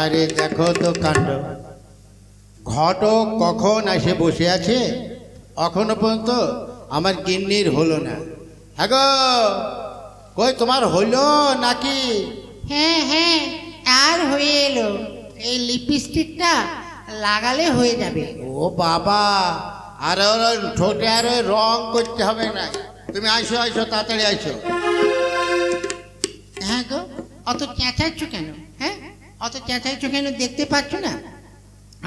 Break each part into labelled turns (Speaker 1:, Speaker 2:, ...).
Speaker 1: আরে দেখো তো কাণ্ড। ঘটক কখন আসে বসে আছে? এখনও পর্যন্ত আমার গিন্নির হলো না। হ্যাঁ গো কই তোমার হলো নাকি?
Speaker 2: হ্যাঁ হ্যাঁ আর হয়ে এলো। এই লিপস্টিকটা লাগালে হয়ে যাবে।
Speaker 1: ও বাবা আর ওর ঠোঁটে আর রং করতে হবে না। তুমি আইসো আইসো তাড়াতাড়ি আইসো।
Speaker 2: হ্যাঁ গো অত চেঁচাচ্ছ কেন? অত চেঁচাচ্ছ কেন দেখতে পাচ্ছ না?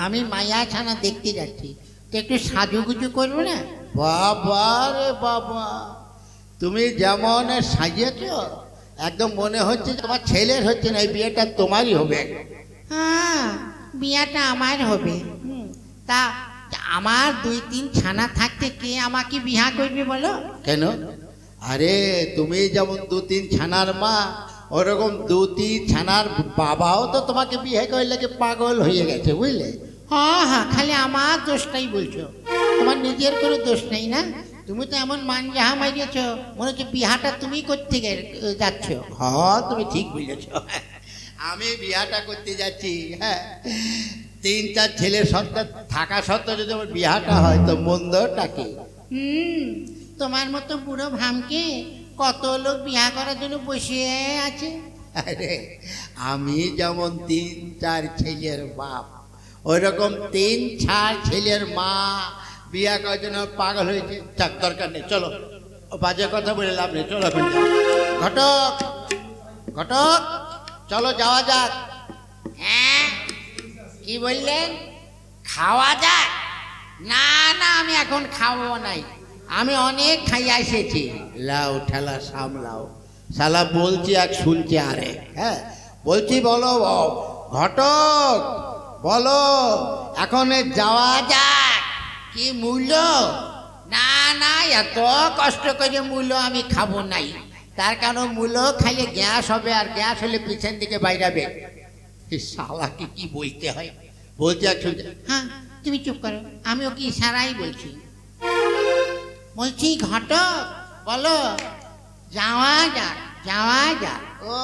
Speaker 2: আমি মায়া ছানা দেখতে যাচ্ছি। তো একটু সাজুগুজু করব না?
Speaker 1: বাবা রে বাবা তুমি যেমন সাজিয়েছ একদম মনে হচ্ছে তোমার ছেলের হচ্ছে না এই বিয়েটা তোমারই হবে।
Speaker 2: হ্যাঁ বিয়াটা আমার হবে। তা আমার দুই তিন ছানা থাকতে কে আমাকে বিয়া করবে বলো?
Speaker 1: কেন? আরে তুমি যেমন দু তিন ছানার মা ওরকম দু তিন ছানার বাবাও তো তোমাকে বিয়ে করলে কি পাগল হয়ে গেছে, বুঝলে?
Speaker 2: হ্যাঁ হ্যাঁ খালি আমার দোষটাই বলছো। তোমার নিজের কোনো দোষ নেই না? তুমি তো এমন মান যাহা মারিয়েছ, মনে হচ্ছে বিহাটা তুমি করতে যাচ্ছ।
Speaker 1: হ্যাঁ তুমি ঠিক বুঝেছ আমি বিহাটা করতে যাচ্ছি হ্যাঁ। তিন, চার ছেলের সত্ত্বে থাকা সত্ত্বেও যদি আমার বিহাটা হয়, তো মন্দটা কি?
Speaker 2: হুম, তোমার মতো বুড়ো ভামকে কত লোক বিয়া করার জন্য বসে আছে?
Speaker 1: আরে আমি যেমন তিন চার ছেলের বাপ ওই রকম তিন চার ছেলের মা বিয়া করার জন্য পাগল হয়েছে। যাক দরকার নেই চলো। বাজে কথা বলে লাভ নেই চলো ঘটক ঘটক চলো যাওয়া যাক।
Speaker 2: হ্যাঁ? কি বললেন? খাওয়া যাক? না না আমি এখন খাব নাই। আমি অনেক খাইয়া এসেছি।
Speaker 1: লাও, ঠেলা সামলাও শালা বলছি এক শুনছি আরে হ্যাঁ? বলছি বলো ঘটক, বলো, এখন যাওয়া
Speaker 2: যাক। কি মূল্য? না না, এত কষ্ট করে মূল্য আমি খাব নাই। তার কারণ মূল্য খাইলে গ্যাস হবে আর গ্যাস হলে পিছন দিকে বাইরাবে।
Speaker 1: শালাকে কি বলতে হয়? এক শুনছি
Speaker 2: হ্যাঁ তুমি চুপ করো আমি ওকে ইশারাই বলছি? বলছি ঘটক বলো যাওয়া যাক যাওয়া যাক
Speaker 1: ও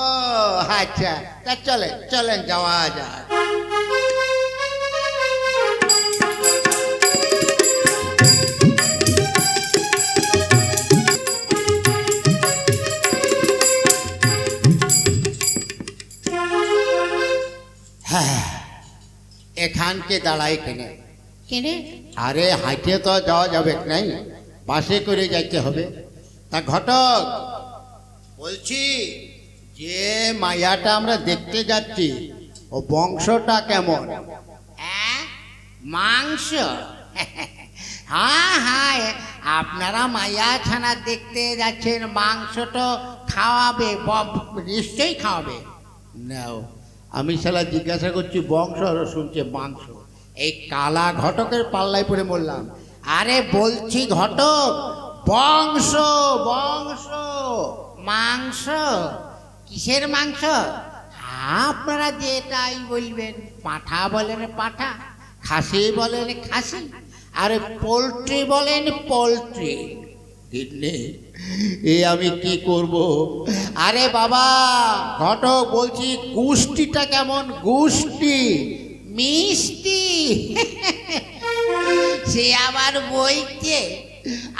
Speaker 1: আচ্ছা তা চলেন চলেন যাওয়া যাক হ্যাঁ এখানকে দাঁড়াই কেনে
Speaker 2: কেনে
Speaker 1: আরে হাঁটে তো যাওয়া যাবে নাই বাসে করে যাইতে হবে। তা ঘটক বলছি যে মায়াটা আমরা দেখতে যাচ্ছি ও বংশটা কেমন?
Speaker 2: মাংস? হ্যাঁ হ্যাঁ আপনারা মায়া ছানা দেখতে যাচ্ছেন মাংস তো খাওয়াবে নিশ্চয়ই খাওয়াবে।
Speaker 1: নাও আমি শালা জিজ্ঞাসা করছি বংশ শুনছে মাংস। এই কালা ঘটকের পাল্লায় পড়ে মরলাম।
Speaker 2: আরে বলছি ঘটক, বংশ বংশ, মাংস, কিসের মাংস? আপনারা যেটাই বলবেন, পাঠা বলেন পাঠা, খাসি বলেন খাসি, আরে পোলট্রি বলেন পোলট্রি।
Speaker 1: কিডনি, এ আমি কি করব? আরে বাবা, ঘটক, বলছি গুষ্টিটা কেমন? গুষ্টি
Speaker 2: মিষ্টি। সে আবার বইতে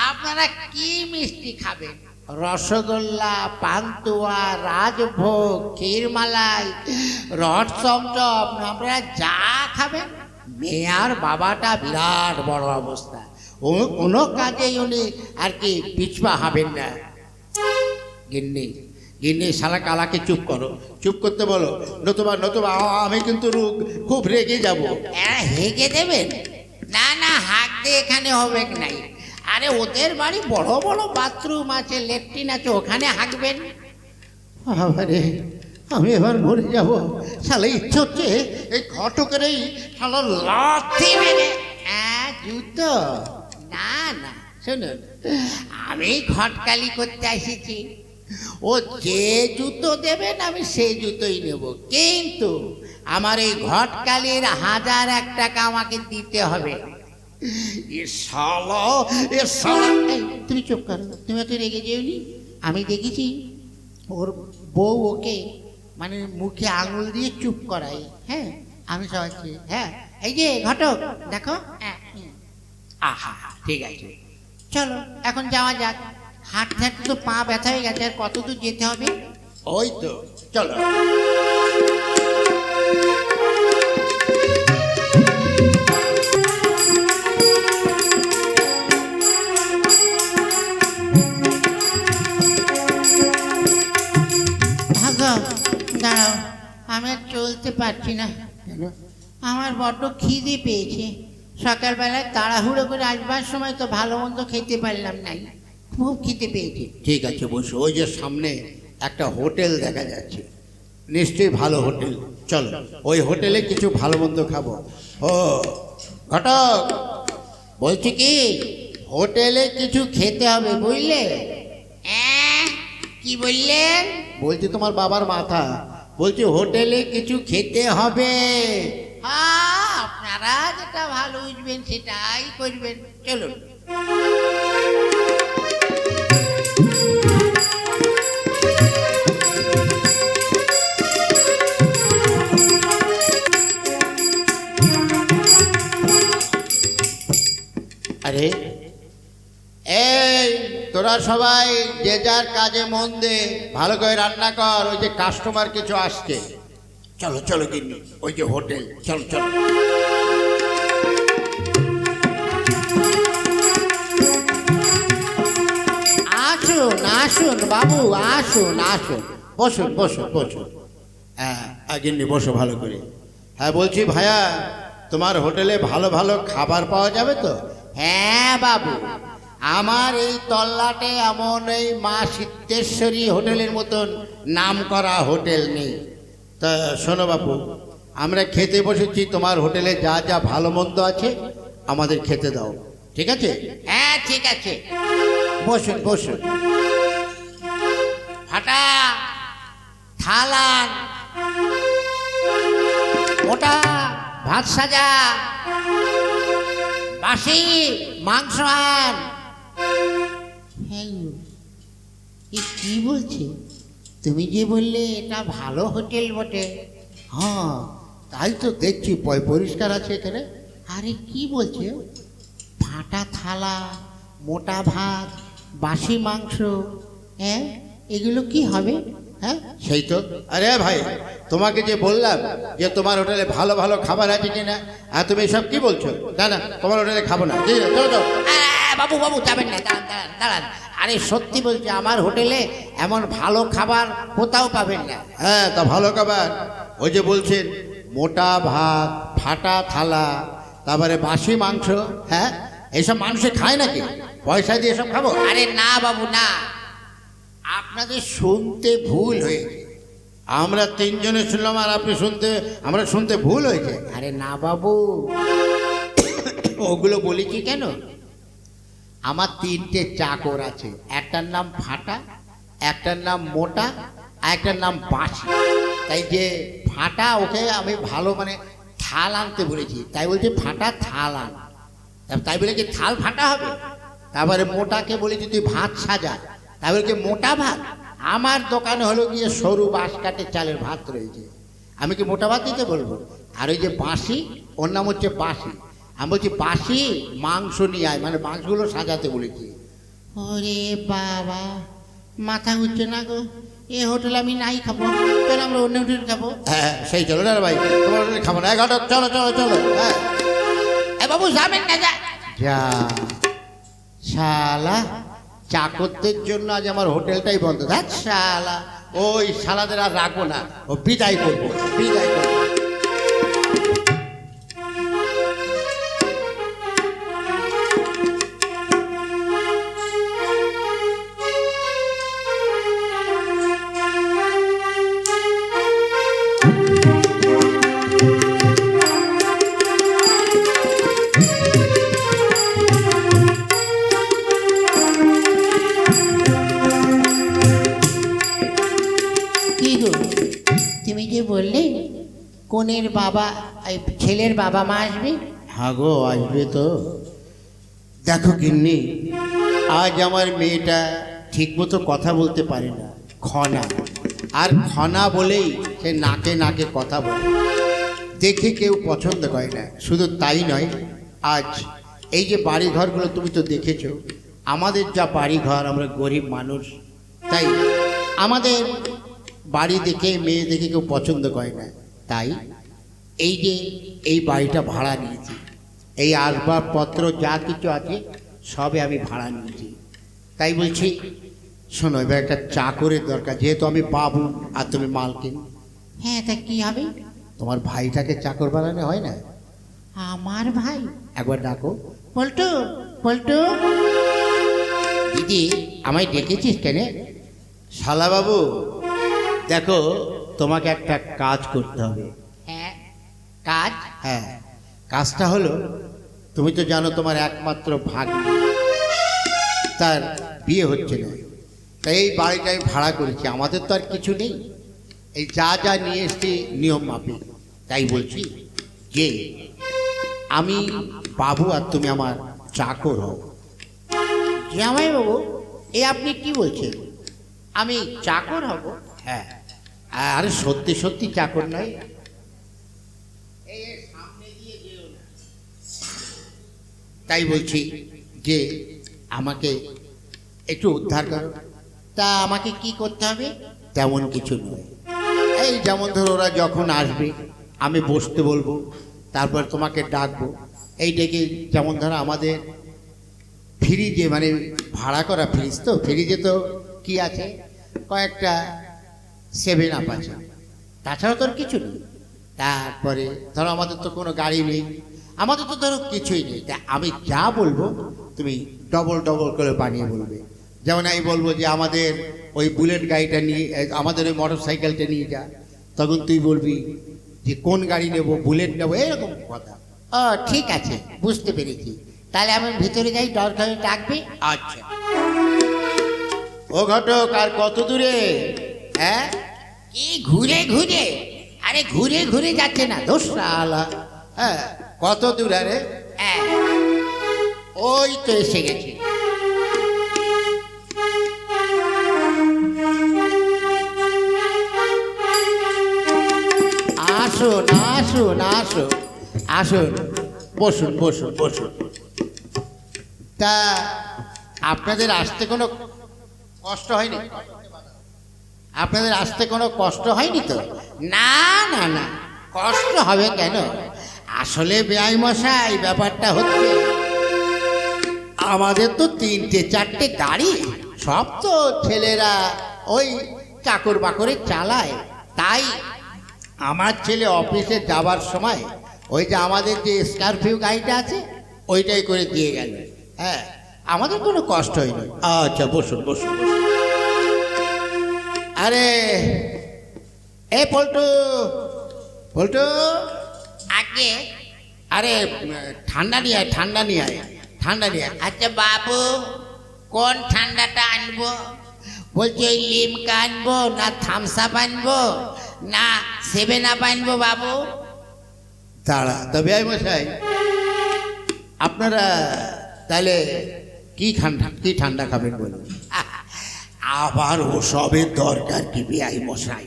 Speaker 2: আপনারা কি মিষ্টি খাবেন? রসগোল্লা, পান্তুয়া, রাজভোগ, ক্ষীরমালাই রড চমচম, আপনারা যা খাবেন, মেয়ার বাবাটা বিরাট বড় অবস্থা। কোনো কাজেই উনি আর কি পিছপা হবেন না।
Speaker 1: গিন্নি গিন্নি, শালা কালাকে চুপ করো। চুপ করতে বলো, নতুবা নতুবা আমি কিন্তু খুব রেগে যাব।
Speaker 2: হ্যাঁ হেগে দেবেন? না না হাঁক দিয়ে এখানে হবে নাই? আরে ওদের বাড়ি বড় বড় বাথরুম আছে লেট্রিন আছে ওখানে হাঁকবেন।
Speaker 1: আরে আমি এবার মরে যাব। শালা ইচ্ছে হচ্ছে এই ঘটকের এই শালা লাথি
Speaker 2: মেরে। হ্যাঁ জুতো না না শুনুন আমি ঘটকালি করতে এসেছি। ও যে জুতো দেবেন আমি সেই জুতোই নেব। কিন্তু আমার এই ঘটকালির হাজার এক টাকা আমাকে দিতে হবে। তুমি চুপ করো তুমি তো রেগে যেওনি। আমি দেখেছি ওর বউ ওকে
Speaker 1: মানে মুখে আঙুল দিয়ে চুপ করাই হ্যাঁ আমি সবাইকে হ্যাঁ এই যে ঘটক দেখো। হ্যাঁ। আহা ঠিক আছে। চলো এখন যাওয়া যাক। হাঁটতে হাঁটতে তো পা ব্যথা হয়ে গেছে আর কত দূর যেতে হবে?
Speaker 2: ওই তো চলো।
Speaker 1: আমি আর চলতে পারছি না। আমার বড্ড খিদে পেয়েছে। সকালবেলায় তাড়াহুড়ো করে আসবার সময় তো ভালো মন্দ খেতে পারলাম নাই খুব খিদে পেয়েছে।
Speaker 2: ঠিক আছে বসো। ওই যে সামনে একটা হোটেল দেখা যাচ্ছে। নিশ্চয়ই ভালো হোটেল। চলো ওই হোটেলে কিছু ভালো মন্দ খাব। ও ঘটক
Speaker 1: বলছি কি
Speaker 2: হোটেলে কিছু খেতে হবে বুঝলে?
Speaker 1: কি বললেন
Speaker 2: বলছি তোমার বাবার মাথা। বলছি হোটেলে কিছু খেতে হবে?
Speaker 1: হ্যাঁ আপনারা যেটা ভালো বুঝবেন সেটাই করবেন। চলুন।
Speaker 2: আরে এই তোরা সবাই যে যার কাজে মন দে, ভালো করে রান্না কর, ওই যে কাস্টমার কিছু আসছে। চলো চলো কিনি ওই যে হোটেল, চলো চলো।
Speaker 1: আসুন আসুন, বাবু, আসুন আসুন।
Speaker 2: বসুন বসুন বসুন। হ্যাঁ আগিনি বসো ভালো করে। হ্যাঁ বলছি ভাইয়া, তোমার হোটেলে ভালো ভালো খাবার পাওয়া যাবে তো?
Speaker 1: হ্যাঁ বাবু।
Speaker 2: আমার এই তল্লাটে এমন এই মা সিদ্ধেশ্বরী হোটেলের মতন নাম করা হোটেল নেই। তা শোনো বাপু আমরা খেতে বসেছি তোমার হোটেলে যা যা ভালো মন্দ আছে আমাদের খেতে দাও। ঠিক আছে?
Speaker 1: হ্যাঁ ঠিক আছে।
Speaker 2: বসুন বসুন।
Speaker 1: ফাটা থালান ওটা ভাত সাজা বাসি মাংস আন এ কি বলছে? তুমি যে বললে এটা ভালো হোটেল বটে।
Speaker 2: হ্যাঁ তাই তো দেখছি পয় পরিষ্কার আছে এখানে।
Speaker 1: আরে কি বলছে? ফাটা থালা মোটা ভাত বাসি মাংস হ্যাঁ? এগুলো কি হবে? হ্যাঁ?
Speaker 2: সেই তো। আরে ভাই তোমাকে যে বললাম যে তোমার হোটেলে ভালো ভালো খাবার আছে কিনা আর তুমি এসব কি বলছো? না না তোমার হোটেলে খাব না। ঠিক আছে চলো চলো
Speaker 1: বাবু বাবু যাবেন না দাঁড়ান দাঁড়ান দাঁড়ান। আরে সত্যি বলছি আমার হোটেলে এমন ভালো খাবার কোথাও পাবেন না।
Speaker 2: হ্যাঁ তা ভালো খাবার। ওই যে বলছেন মোটা ভাত ফাটা থালা তারপরে বাসি মাংস হ্যাঁ? এইসব মানুষে খায় নাকি? পয়সা দিয়ে এসব খাব?
Speaker 1: আরে না বাবু না।
Speaker 2: আপনাদের শুনতে ভুল হয়েছে। আমরা তিনজনে শুনলাম আর আপনি শুনতে আমরা শুনতে ভুল হয়েছে।
Speaker 1: আরে না বাবু।
Speaker 2: ওগুলো বলেছি কেন? আমার তিনটে চাকর আছে। একটার নাম ফাটা, একটার নাম মোটা, আর একটার নাম বাঁশি। তাই যে ফাটা ওকে আমি ভালো মানে থাল আনতে বলেছি। তাই বলছি ফাটা থাল আন। তাই বলে কি থাল ফাটা হবে? তারপরে মোটাকে বলেছি তুই ভাত সাজা। তাই বলে কি মোটা ভাত? আমার দোকানে হলো গিয়ে সরু বাঁশ কাটে চালের ভাত রয়েছে। আমি কি মোটা ভাত দিতে বলব? আর ওই যে বাঁশি, ওর নাম হচ্ছে বাঁশি। আমি বলছি বাঁশি মাংস নিয়ে আয়। মানে মাংসগুলো সাজাতে বলেছি
Speaker 1: ওরে বাবা মাথা ঘুরছে না গো। এ হোটেল আমি নাই খাব। তাহলে আমরা অন্য হোটেল খাব
Speaker 2: হ্যাঁ সেই চলো না ভাই। তোমার হোটেলে খাব না। ঘটক চলো চলো চলো। হ্যাঁ।
Speaker 1: বাবু যাবেন না যা।
Speaker 2: যা। শালা চাকরদের জন্য আজ আমার হোটেলটাই বন্ধ। দেখ। শালা। ওই শালাদের আর রাখব না। ও বিদায় করব বিদায় করব।
Speaker 1: কোনের বাবা ছেলের বাবা মা আসবে?
Speaker 2: হ্যাঁ গো, আসবে তো। দেখো গিন্নি, আজ আমার মেয়েটা ঠিক মতো কথা বলতে পারে না খনা আর খনা বলেই সে নাকে নাকে কথা বলে। দেখে কেউ পছন্দ করে না, শুধু তাই নয়, আজ এই যে বাড়ি ঘরগুলো তুমি তো দেখেছ, আমাদের যা বাড়ি ঘর আমরা গরিব মানুষ। তাই আমাদের বাড়ি দেখে, মেয়ে দেখে কেউ পছন্দ করে না। তাই এই যে এই বাড়িটা ভাড়া নিয়েছি এই আসবাবপত্র যা কিছু আছে সবে আমি ভাড়া নিয়েছি। তাই বলছি শোনো এবার একটা চাকরের দরকার যেহেতু আমি বাবু আর তুমি মালকিন।
Speaker 1: হ্যাঁ তা কি হবে?
Speaker 2: তোমার ভাইটাকে চাকর বানানো হয় না?
Speaker 1: আমার ভাই?
Speaker 2: একবার ডাকো।
Speaker 1: পল্টু পল্টু।
Speaker 2: দিদি আমায় ডেকেছিস কেন? শালাবাবু দেখো তোমাকে একটা কাজ করতে হবে।
Speaker 1: কাজ?
Speaker 2: হ্যাঁ কাজটা হলো তুমি তো জানো তোমার একমাত্র ভাগ তার বিয়ে হচ্ছে না। তাই এই বাড়িটা আমি ভাড়া করেছি আমাদের তো আর কিছু নেই। এই যা যা নিয়ে এসছি নিয়ম মাফিক। তাই বলছি যে আমি বাবু আর তুমি আমার চাকর হও।
Speaker 1: জামাই বাবু এ আপনি কি বলছেন? আমি চাকর হব?
Speaker 2: হ্যাঁ। আরে সত্যি সত্যি চাকর নয়। তাই বলছি যে আমাকে একটু উদ্ধার করো।
Speaker 1: তা আমাকে কি করতে হবে?
Speaker 2: তেমন কিছু নয়। এই যেমন ধরো ওরা যখন আসবে, আমি বসতে বলব, তারপর তোমাকে ডাকবো। এই ডেকে যেমন ধরো আমাদের ফ্রিজে মানে ভাড়া করা ফ্রিজ তো ফ্রিজে তো কি আছে? কয়েকটা সেভেন আপ আছে। তাছাড়া তোর কিছু নেই। তারপরে ধরো আমাদের তো কোনো গাড়ি নেই। আমাদের তো ধরো কিছুই নেই। তা আমি যা বলব তুমি ডবল ডবল করে বানিয়ে বলবে। যেমন আমি বলব যে আমাদের ওই বুলেট গাড়িটা নিয়ে আমাদের ওই মোটর সাইকেলটা নিয়ে যা। তখন তুই বলবি যে কোন গাড়ি নেব বুলেট নেব এরকম কথা।
Speaker 1: ও ঠিক আছে বুঝতে পেরেছি। তাহলে আমি ভিতরে যাই দরকার ডাকবে।
Speaker 2: আচ্ছা। ও ঘটক আর কত দূরে? হ্যাঁ?
Speaker 1: কি ঘুরে ঘুরে? আরে ঘুরে ঘুরে যাচ্ছে না দোসরা
Speaker 2: আলা হ্যাঁ কত দূর আরে?
Speaker 1: হ্যাঁ, ওই তো এসে গেছে।
Speaker 2: আসুন আসুন আসুন আসুন বসুন বসুন বসুন। তা আপনাদের আসতে কোনো কষ্ট হয়নি? আপনাদের আসতে কোনো কষ্ট হয়নি তো?
Speaker 1: না না না।
Speaker 2: কষ্ট হবে কেন? আসলে বেআই ব্যাপারটা হচ্ছে আমাদের তো তিনটে, চারটে গাড়ি, সব তো ছেলেরা ওই চাকর বাকরে চালায়। তাই আমার ছেলে অফিসে যাবার সময় ওই যে আমাদের যে স্করপিও গাড়িটা আছে, ওইটাই করে দিয়ে গেল। হ্যাঁ আমাদের কোনো কষ্ট হয়নি। আচ্ছা বসুন বসুন বসুন। আরে এ পল্টু পল্টু।
Speaker 1: আগে।
Speaker 2: আরে ঠান্ডা নিয়ে আয় ঠান্ডা নিয়ে আয় ঠান্ডা নিয়ে আয়।
Speaker 1: আচ্ছা বাবু কোন ঠান্ডাটা আনব? বলছি ওই লিমকা আনব না থামস আপ আনব না সেভেন আপ আনব বাবু?
Speaker 2: দাঁড়া তবে আই মশাই। আপনারা তাহলে কি ঠান্ডা কি ঠান্ডা খাবেন বলুন? আবার ওসবের দরকার কি বেআই মশাই?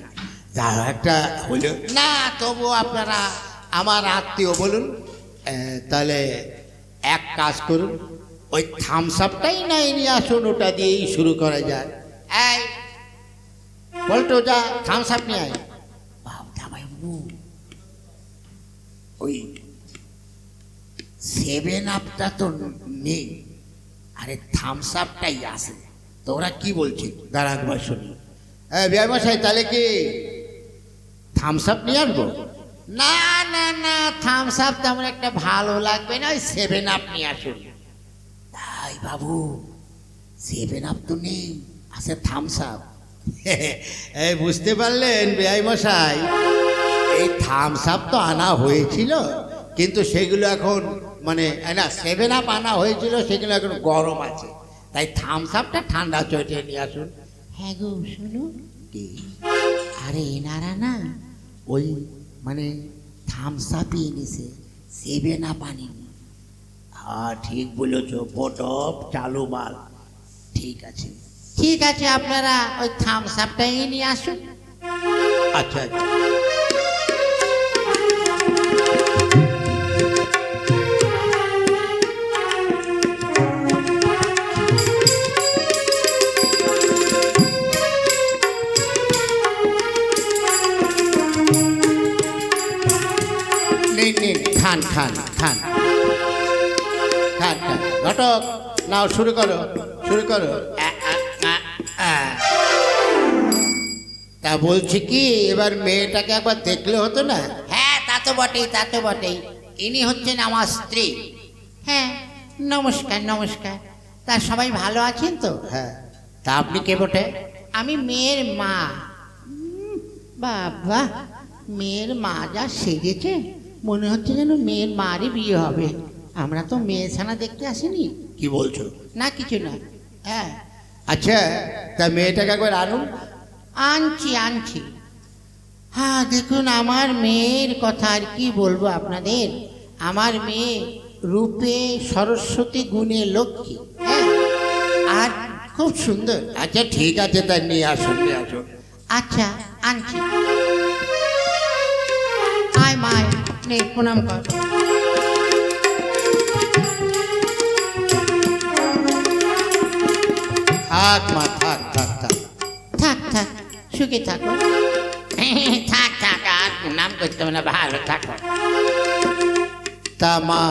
Speaker 2: যা একটা হলো না, তবু আপনারা আমার আত্মীয় বলুন। তাহলে এক কাজ করুন। ওই থামস আপটাই নাই নিয়ে আসুন, ওটা দিয়েই শুরু করা যায় এই, বলতো যা থামস আপ নিয়ে আয়। ওই সেভেন আপটা তো নেই। আরে থামস আপটাই আছে। তো ওরা কি বলছে? দাঁড়া একবার শুনি। হ্যাঁ বিয়ামশাই তাহলে কি থামস আপ নিয়ে আসব?
Speaker 1: না না না থামস আপ তেমন একটা ভালো লাগবে না, ওই সেভেন আপ নিয়ে আসুন।
Speaker 2: তাই বাবু সেভেন আপ তো নেই, আছে থামস আপ এই বুঝতে পারলেন বেআই মশাই এই থামস আপ তো আনা হয়েছিল, কিন্তু সেগুলো এখন মানে না সেভেন আপ আনা হয়েছিল, সেগুলো এখন গরম আছে। তাই থামস আপটা ঠান্ডা চটে নিয়ে আসুন।
Speaker 1: হ্যাঁ গো শুনো আরে এনারা না
Speaker 2: ওই মানে থামস আপই এনেছে সেভেন আপ আনেনি। হ্যাঁ ঠিক বলেছ বটপ চালু মাল। ঠিক আছে।
Speaker 1: ঠিক আছে আপনারা ওই থামস আপটাই নিয়ে আসুন। আচ্ছা আচ্ছা। খান খান। খান খান। ঘটক নাও শুরু করো শুরু করো। তা বলছি কি এবার মেয়েটাকে একবার দেখলে হতো না?
Speaker 2: হ্যাঁ তা তো বটেই তা তো বটেই। ইনি হচ্ছেন আমার স্ত্রী। হ্যাঁ নমস্কার নমস্কার। তা সবাই ভালো আছেন তো?
Speaker 1: হ্যাঁ। তা আপনি কে বটে?
Speaker 2: আমি মেয়ের মা। বাবা মেয়ের মা যা সেজেছে। মনে হচ্ছে যেন মেয়ের মারই বিয়ে হবে। আমরা তো মেয়ে ছানা দেখতে আসিনি।
Speaker 1: কি বলছো?
Speaker 2: না কিছু না। হ্যাঁ।
Speaker 1: আচ্ছা তা মেয়েটাকে একবার আনুন
Speaker 2: আনছি আনছি। হ্যাঁ দেখুন আমার মেয়ের কথা আর কি বলব আপনাদের? আমার মেয়ে রূপে সরস্বতী গুণে লক্ষ্মী হ্যাঁ? আর খুব সুন্দর।
Speaker 1: আচ্ছা ঠিক আছে তাই নিয়ে আসুন নিয়ে আসুন।
Speaker 2: আচ্ছা আনছি। আয় মায় নে প্রণাম কর।
Speaker 1: থাক মা থাক থাক থাক।
Speaker 2: থাক থাক সুখে থাকো। থাক থাক আর নাম করতে হবে না ভালো থাকো।
Speaker 1: তা মা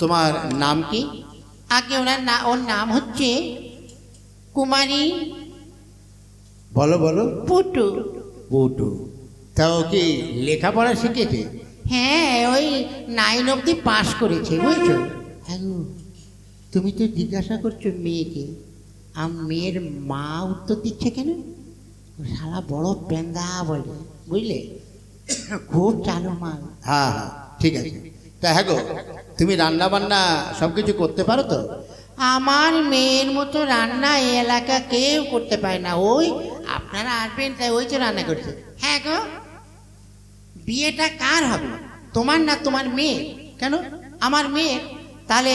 Speaker 1: তোমার নাম কি?
Speaker 2: আগে ওনার না ওর নাম হচ্ছে কুমারী
Speaker 1: বলো বলো।
Speaker 2: পুটু।
Speaker 1: বুটু তা ও কি লেখাপড়া শিখেছে?
Speaker 2: হ্যাঁ ওই নাইন অবধি পাস করেছে বুঝছ? হ্যাঁ গো, তুমি তো জিজ্ঞাসা করছ মেয়েকে। আম মেয়ের মা উত্তর দিচ্ছে কেন? শালা বড় পেন্দা বলে বুঝলে? খুব চালু মাল
Speaker 1: হ্যাঁ হ্যাঁ ঠিক আছে। তা হ্যাঁ গো তুমি রান্না বান্না সব কিছু করতে পারো তো?
Speaker 2: আমার মেয়ের মতো রান্না এই এলাকা কেউ করতে পারে না। ওই আপনারা আসবেন তাই ওই তো রান্না করছে। হ্যাঁ গো। বিয়েটা কার হবে? তোমার না তোমার মেয়ে কেন? আমার মেয়ের? তাহলে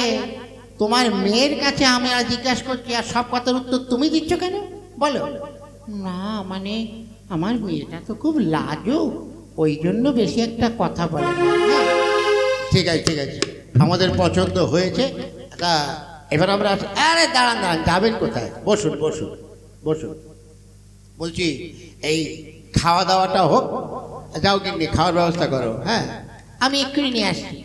Speaker 2: তোমার মেয়ের কাছে আমরা জিজ্ঞাসা করছি, আর সব কথার উত্তর তুমি দিচ্ছ কেন? বলো। না মানে আমার মেয়েটা তো খুব লাজুক, ওই জন্য বেশি একটা কথা বলে
Speaker 1: ঠিক আছে ঠিক আছে। আমাদের পছন্দ হয়েছে। তা এবার আমরা আরে দাঁড়ান দাঁড়ান, যাবেন কোথায়? বসুন বসুন বসুন। বলছি, এই খাওয়া দাওয়াটা হোক যাও কিন্তু খাওয়ার ব্যবস্থা করো হ্যাঁ।
Speaker 2: আমি এক্ষুনি নিয়ে আসছি।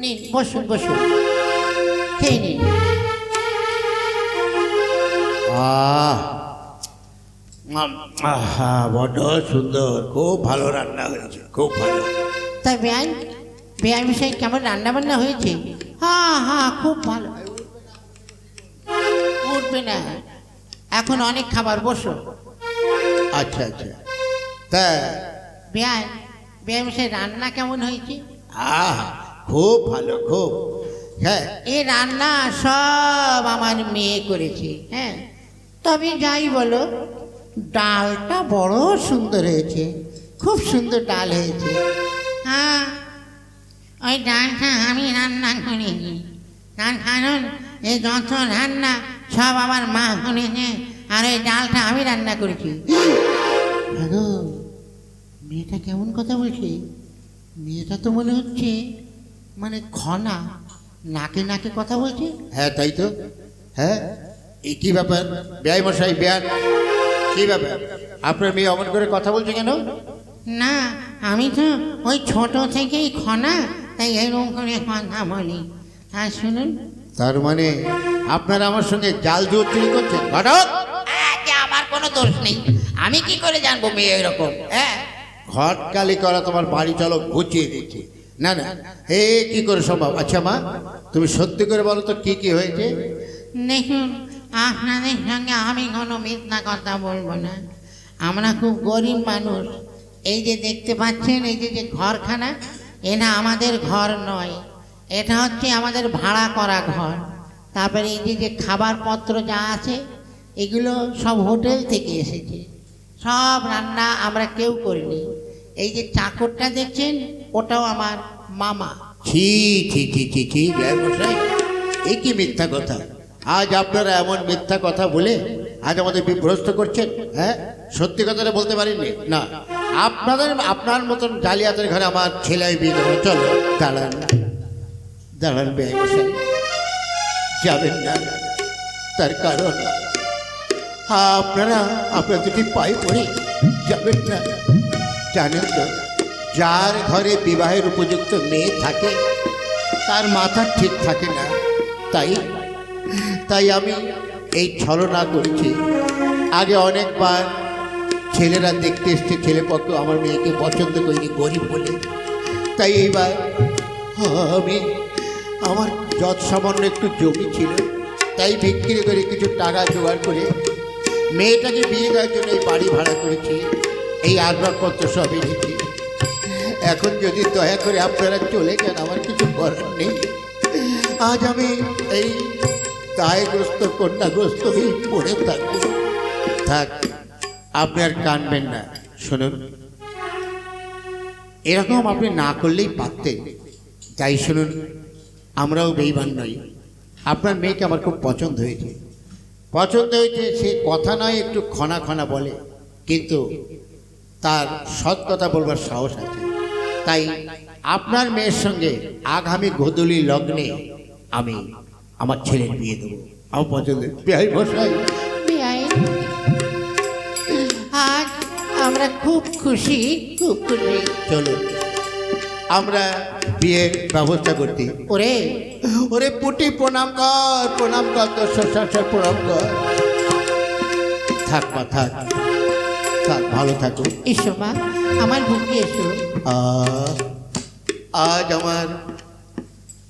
Speaker 2: নিন বসুন বসুন। খেয়ে নিন।
Speaker 1: বড্ড সুন্দর খুব ভালো রান্না হয়েছে খুব ভালো।
Speaker 2: তা বেআইন বেআইন বিষয় কেমন রান্না বান্না হয়েছে? হ্যাঁ হ্যাঁ খুব ভালো। উঠবে না। এখন অনেক খাবার বসো।
Speaker 1: আচ্ছা আচ্ছা। তা
Speaker 2: বেআইন বেআইন বিষয় রান্না কেমন হয়েছে?
Speaker 1: আহ খুব ভালো খুব। হ্যাঁ।
Speaker 2: এই রান্না সব আমার মেয়ে করেছে হ্যাঁ। তবে যাই বলো ডালটা বড় সুন্দর হয়েছে খুব সুন্দর ডাল হয়েছে। হ্যাঁ ওই ডালটা আমি রান্না করিনি। তার কারণ এই যত রান্না সব আমার মা করেছে আর ওই ডালটা আমি রান্না করেছি। মেয়েটা কেমন কথা বলছে? মেয়েটা তো মনে হচ্ছে মানে খনা নাকে নাকে কথা বলছে।
Speaker 1: হ্যাঁ তাই তো। হ্যাঁ এই কি ব্যাপার? ব্যয় মশাই ব্যয়। কি ব্যাপার? আপনার মেয়ে অমন করে কথা বলছে কেন?
Speaker 2: না আমি তো ওই ছোট থেকেই খনা তাই এরকম করে কথা বলি। আর শুনুন।
Speaker 1: তার মানে আপনারা আমার সঙ্গে জাল জুয়ো চুরি করছেন? ঘটক!
Speaker 2: আমার কোনো দোষ নেই। আমি কি করে জানব মেয়ে এরকম? হ্যাঁ?
Speaker 1: ঘট কালি করা তোমার বাড়ি চলো ঘুচিয়ে দিচ্ছি। না না এ কি করে সম্ভব? আচ্ছা মা তুমি সত্যি করে বলো তো কি কি হয়েছে?
Speaker 2: দেখুন আপনাদের সঙ্গে আমি কোনো মিথ্যা কথা বলব না। আমরা খুব গরিব মানুষ। এই যে দেখতে পাচ্ছেন, এই যে যে ঘরখানা এটা আমাদের ঘর নয়। এটা হচ্ছে আমাদের ভাড়া করা ঘর। তারপরে এই যে যে খাবারপত্র যা আছে, এগুলো সব হোটেল থেকে এসেছে। সব রান্না আমরা কেউ করিনি।
Speaker 1: এই যে চাকরটা দেখছেন, ওটাও আমার মামা।
Speaker 2: ছি ছি ছি ছি ছি মশাই কি মিথ্যা কথা? আজ আপনারা এমন মিথ্যা কথা বলে আজ আমাদের বিভ্রস্ত করছেন হ্যাঁ? সত্যি কথাটা বলতে পারেননি? না। আপনাদের, আপনার মতন জালিয়াতের ঘরে আমার ছেলে বিয়ে চলো, দাঁড়ান। দাঁড়ান মশাই যাবেন না। তার কারণ, আপনারা আপনার দুটি পায়ে পড়ে? যাবেন না। জানেন তো, যার ঘরে বিবাহের উপযুক্ত মেয়ে থাকে, তার মাথা ঠিক থাকে না। তাই তাই আমি এই ছলনা করছি। আগে অনেকবার ছেলেরা দেখতে এসছে ছেলেপক্ষ আমার মেয়েকে পছন্দ করিনি, গরিব বলে। তাই এইবার আমি, আমার যত সামান্য একটু জমি ছিল, তাই বিক্রি করে কিছু টাকা জোগাড় করে মেয়েটাকে বিয়ে দেওয়ার জন্য এই বাড়ি ভাড়া করেছি, এই আসবাবপত্র সব এনেছি এখন যদি দয়া করে আপনারা চলে যান, আমার কিছু করার নেই। আজ আমি এই দায়গ্রস্ত, কন্যাগ্রস্ত হয়ে পড়ে থাকব। থাক। আপনি আর কানবেন না। শুনুন। এরকম আপনি না করলেই পারতেন তাই শুনুন, আমরাও বেইমান নই। আপনার মেয়েকে আমার খুব পছন্দ হয়েছে। পছন্দ হয়েছে, সে কথা নয়, একটু খনা খনা বলে। কিন্তু তার সৎ কথা বলবার সাহস আছে। তাই আপনার মেয়ের সঙ্গে আগামী গোধূলি লগ্নে আমি আমার ছেলের বিয়ে দেবো। আমার পছন্দের বিহাই বসাই।
Speaker 1: আমরা খুব খুশি খুব খুশি।
Speaker 2: চলুন আমরা বিয়ের ব্যবস্থা করতে
Speaker 1: ওরে।
Speaker 2: ওরে পুটি প্রণাম কর প্রণাম কর তোর শ্বশুর প্রণাম কর। থাক মা থাক। থাক ভালো থাকো।
Speaker 1: এসো মা আমার বুকে এসো।
Speaker 2: আজ আমার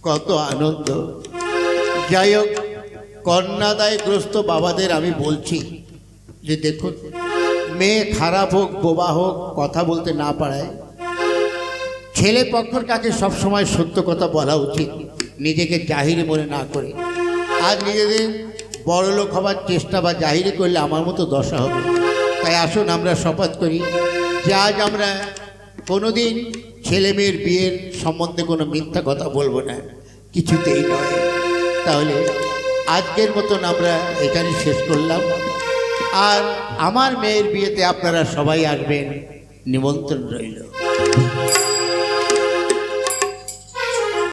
Speaker 2: কত আনন্দ। যাই হোক কন্যাদায়গ্রস্ত বাবাদের আমি বলছি যে দেখুন মেয়ে খারাপ হোক, বোবা হোক, কথা বলতে না পারায় ছেলে পক্ষের কাছে সবসময় সত্য কথা বলা উচিত, নিজেকে জাহিরি মনে না করে। আজ নিজেদের বড়লোক হবার চেষ্টা বা জাহিরি করলে আমার মতো দশা হবে। তাই আসুন আমরা শপথ করি যে আজ আমরা কোনোদিন ছেলে মেয়ের বিয়ের সম্বন্ধে কোনো মিথ্যা কথা বলব না, কিছুতেই নয়। তাহলে আজকের মতন আমরা এখানে শেষ করলাম। আর আমার মেয়ের বিয়েতে আপনারা সবাই আসবেন। নিমন্ত্রণ রইল।